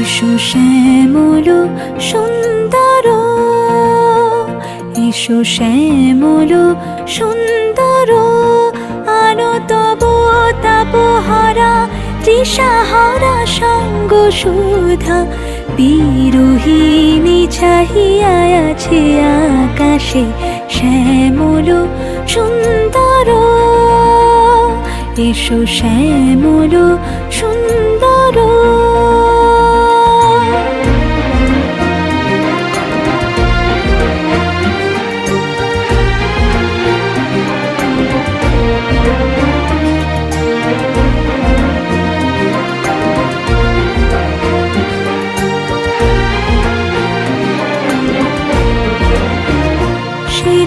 এসো শ্যামল, সুন্দর। এসো শ্যামল, সুন্দর। আলো তব তাপহারা তৃষাহারা সঙ্গ সুধা। বিরোহিণী চাহিয়া আছে আকাশে শ্যামল, সুন্দর। এসো শ্যামল, সুন্দর।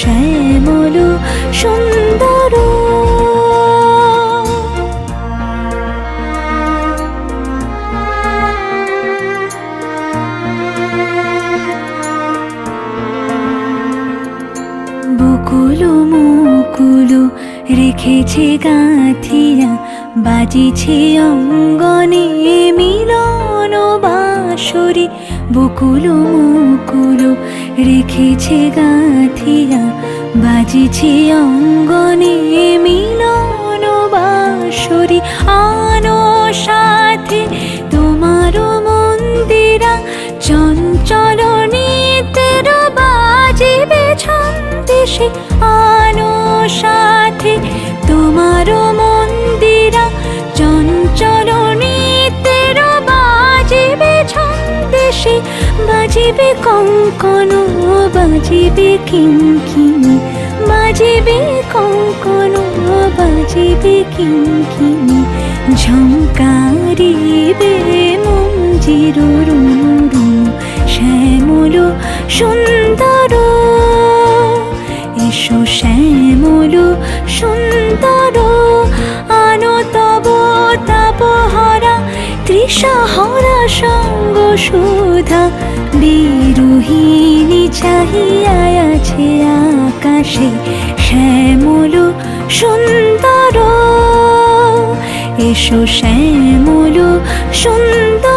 শ্যামল সুন্দর। বকুল মুকুল রেখেছে গাঁথিয়া বাজিছে অঙ্গনে মিলন বাঁশরি বকুল মুকুল রেখেছে গাঁথিয়া, বাজিছে অঙ্গনে মিলন বাঁশরি। আনো সাথে তোমার মন্দিরা, চঞ্চল নিতের বাজিবে ছন্দেশে আনো সাথে তোমার ছন্দেশে বাজিবে কঙ্কন বাজিবে কিঙ্কিনি বাজিবে কঙ্কন বাজিবে কিঙ্কিনি ঝঙ্কারিবে মঞ্জির শ্যামল সুন্দর। এসো শ্যামল সুন্দর, আনো তব তাপহরা তৃষাহরা। সঙ্গ সুধা বিরুহিনী চাহিয়া আছে আকাশে শ্যামল সুন্দর। এসো শ্যামল সুন্দর।